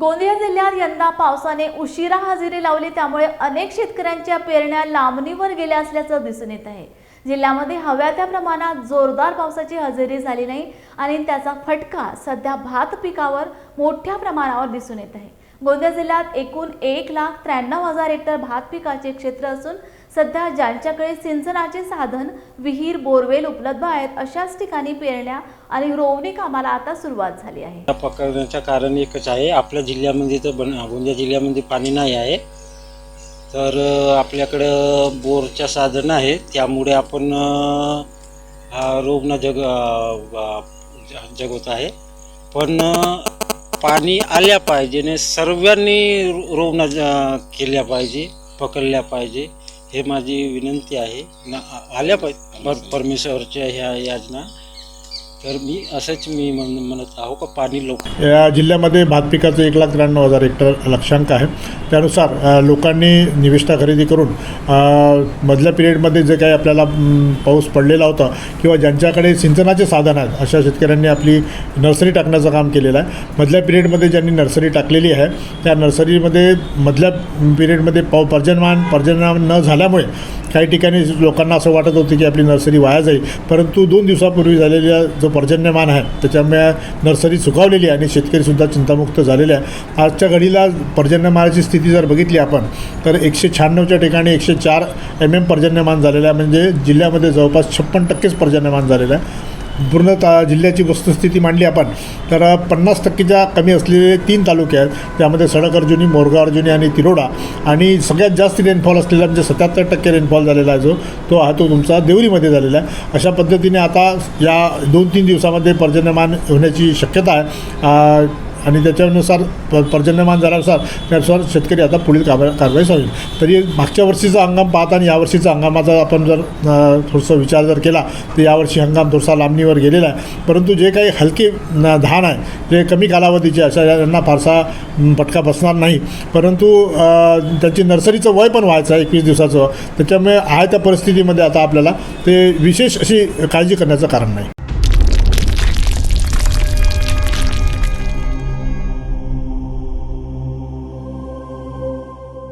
गोंदिया जिल्ह्यात यंदा पावसाने उशिरा हजेरी लावली त्यामुळे अनेक शेतकऱ्यांच्या पेरण्या लांबणीवर गेल्या असल्याचं दिसून येत आहे. जिल्ह्यामध्ये हव्या त्या प्रमाणात जोरदार पावसाची हजेरी झाली नाही आणि त्याचा फटका सध्या भात पिकावर मोठ्या प्रमाणावर दिसून येत आहे. गोंदिया जिल्ह्यात एकूण एक लाख त्र्याण्णव हजार हेक्टर भात पिकाचे क्षेत्र असून सध्या ज्यांच्याकडे सिंचनाचे साधन विहीर बोरवेल उपलब्ध आहेत अशाच ठिकाणी पेरण्या आणि रोवणी कामाला आता सुरुवात झाली आहे. या पकडण्याचं कारण एकच आहे आपल्या जिल्ह्यामध्ये तर बन गोंदिया जिल्ह्यामध्ये पाणी नाही आहे. तर आपल्याकडं बोरच्या साधन आहे त्यामुळे आपण अ, रोगणं जग जगवत आहे. पण पाणी आल्या पाहिजे आणि सर्वांनी रोवणं केल्या पाहिजे पकडल्या पाहिजे हे माझी विनंती आहे. न आल्या पाहिजे पर परमेश्वरच्या ह्या योजना. तर मी असंच मी म्हणत आहो का पाणी लोक या जिल्ह्यामध्ये भात पिकाचं एक लाख त्र्याण्णव हजार हेक्टर लक्षांक आहे. त्यानुसार लोकांनी निविष्ठा खरेदी करून मधल्या पिरियडमध्ये जे काही आपल्याला पाऊस पडलेला होता किंवा ज्यांच्याकडे सिंचनाचे साधन आहेत अशा शेतकऱ्यांनी आपली नर्सरी टाकण्याचं काम केलेलं आहे. मधल्या पिरियडमध्ये ज्यांनी नर्सरी टाकलेली आहे त्या नर्सरीमध्ये मधल्या पिरियडमध्ये पाव पर्जन्यमान पर्जन्यमान न झाल्यामुळे काही ठिकाणी लोकांना असं वाटत होतं की आपली नर्सरी वाया जाईल. परंतु दोन दिवसापूर्वी झालेल्या जो पर्जन्यमान आहे त्याच्यामुळे नर्सरी सुखावलेली आहे आणि शेतकरीसुद्धा चिंतामुक्त झालेले आहे. आजच्या घडीला पर्जन्यमानाची स्थिती जर बघितली आपण तर एकशे शहाण्णवच्या ठिकाणी एकशे चार एम एम पर्जन्यमान झालेलं आहे. म्हणजे जिल्ह्यामध्ये जवळपास छप्पन टक्केच पर्जन्यमान झालेलं आहे. पूर्ण ता जिल्ह्याची वस्तुस्थिती मांडली आपण. तर पन्नास टक्केच्या कमी असलेले तीन तालुके आहेत. त्यामध्ये सडक अर्जुनी मोरगाव अर्जुनी आणि तिरोडा. आणि सगळ्यात जास्त रेनफॉल असलेला म्हणजे सत्याहत्तर टक्के रेनफॉल झालेला आहे जो. तो हा तो तुमचा देवरीमध्ये झालेला आहे. अशा पद्धतीने आता या दोन तीन दिवसामध्ये पर्जन्यमान होण्याची शक्यता आहे. आणि त्याच्यानुसार प पर्जन्यमान झाल्यानुसार त्यानुसार शेतकरी आता पुढील कार कारवाई होईल. तरी मागच्या वर्षीचा हंगाम पाहता आणि यावर्षीचा हंगामाचा आपण जर थोडंसं विचार जर केला तर यावर्षी हंगाम थोडासा लांबणीवर गेलेला आहे. परंतु जे काही हलके धान आहे जे कमी कालावधीचे अशा यांना फारसा फटका बसणार नाही. परंतु त्यांची नर्सरीचं वय पण व्हायचं आहे एकवीस दिवसाचं. त्याच्यामुळे आहे त्या परिस्थितीमध्ये आता आपल्याला ते विशेष अशी काळजी करण्याचं कारण नाही.